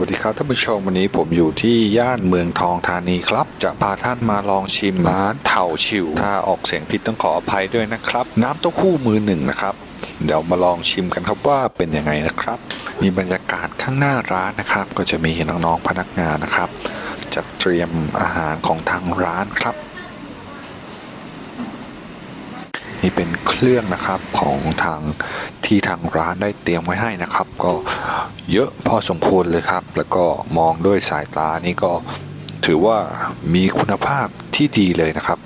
วัสดีครับท่านผู้ชมวันนี้ผมอยู่ที่ย่านเมืองทองธานีครับ จะพาท่านมาลองชิมร้านเถ่าชิว ถ้าออกเสียงผิดต้องขออภัยด้วยนะครับ น้ำเต้าหู้มือหนึ่งนะครับ เดี๋ยวมาลองชิมกันครับว่าเป็นยังไงนะครับ มีบรรยากาศข้างหน้าร้านนะครับ ก็จะมีน้องๆพนักงานนะครับจัดเตรียมอาหารของทางร้านครับ นี่เป็นเครื่องนะครับของทางที่ทางร้านได้เตรียมไว้ให้นะครับ ก็เยอะพอสมควรเลยครับ แล้วก็มองด้วยสายตานี่ก็ถือว่ามีคุณภาพที่ดีเลยนะครับ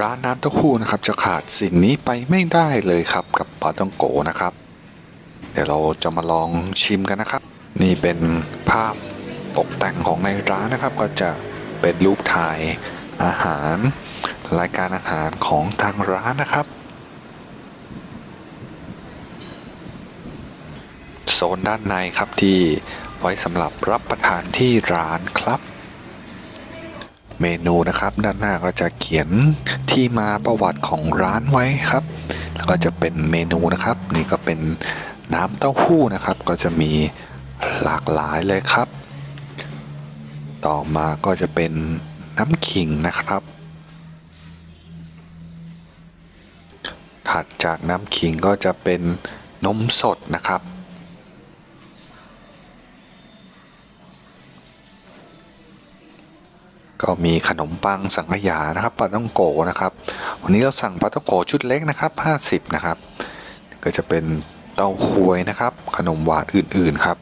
ร้านน้ำเต้าหู้นะครับจะขาดสิ่งนี้ไปไม่ได้เลยครับกับปลาต้องโกนะครับ เดี๋ยวเราจะมาลองชิมกันนะครับ นี่เป็นภาพตกแต่งของในร้านนะครับ ก็จะ เป็นรูปถ่ายอาหาร รายการอาหารของทางร้านนะครับ โซนด้านในครับที่ไว้สำหรับรับประทานที่ร้านครับ เมนูนะครับด้านหน้าก็จะเขียนที่มาประวัติของร้านไว้ครับ แล้วก็จะเป็นเมนูนะครับ นี่ก็เป็นน้ำเต้าหู้นะครับ ก็จะมีหลากหลายเลยครับ ต่อมาก็จะเป็นน้ำขิงนะครับ ถัดจากน้ำขิงก็จะเป็นนมสดนะครับ ก็มีขนมปังสังขยานะครับปลาต้องโกนะครับ วันนี้เราสั่งปลาต้องโกชุดเล็กนะครับ 50 นะครับ ก็จะเป็นเต้าหวยนะครับ ขนมหวานอื่นๆครับ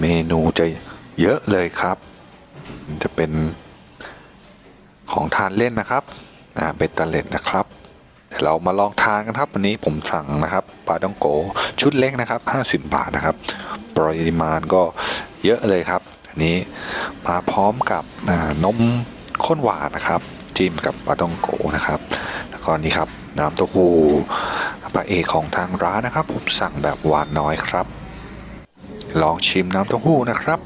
เมนูจะเยอะเลยครับ จะเป็นของทานเล่นนะครับอ่าเบตเตอร์เลตนะครับเดี๋ยวเรามาลองทานกันครับวันนี้ผมสั่งนะครับปลาต้องโกชุดเล็กนะครับ 50 บาทนะครับ ปริมาณก็เยอะเลยครับ อันนี้มาพร้อมกับนมข้นหวานนะครับ จิ้มกับปลาต้องโกนะครับ แล้วก็นี่ครับน้ำเต้าหู้พระเอกของทางร้านนะครับ ผมสั่งแบบหวานน้อยครับ ลองชิมน้ำเต้าหู้นะครับ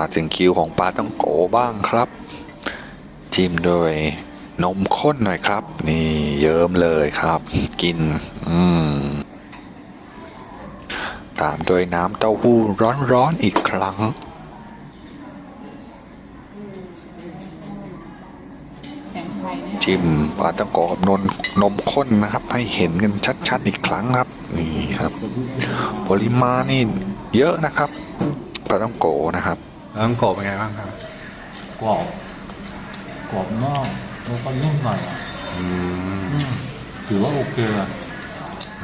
มาถึงคิวของปลาต้องโกบ้างครับจิ้มโดยนมข้นหน่อยครับ นี่เยิ้มเลยครับ กิน อืมตามด้วยน้ำเต้าหู้ร้อนๆอีกครั้ง จิ้มปลาต้องโกกับนมนมข้นนะครับ ให้เห็นกันชัดๆอีกครั้งครับ นี่ครับ ปริมาณนี่เยอะนะครับปลาต้องโกนะครับ แล้วน้ำโกะเป็นไงบ้างครับกรอบกรอบนอกแล้วก็นุ่มหน่อยอะอืมอืมถือว่าโอเคอะ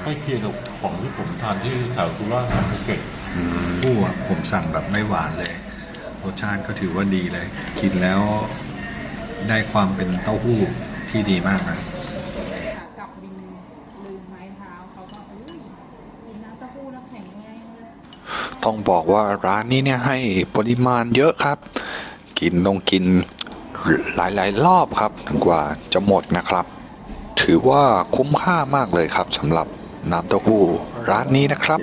ใกล้เคียงกับของที่ผมทานที่แถวสุราษฎร์ธานีภูเก็ตอืมผู้อะผมสั่งแบบไม่หวานเลยรสชาติก็ถือว่าดีเลย กินแล้วได้ความเป็นเต้าหู้ที่ดีมากนะขากลับบินลืมไม้เท้าเขาก็อุ้ยกินน้ำเต้าหู้แล้วแข็งแรงเลย ต้องบอกว่าร้านนี้เนี่ยให้ปริมาณเยอะครับ กินต้องกินหลายๆ รอบครับกว่าจะหมดนะครับ ถือว่าคุ้มค่ามากเลยครับสำหรับน้ำเต้าหู้ร้านนี้นะครับ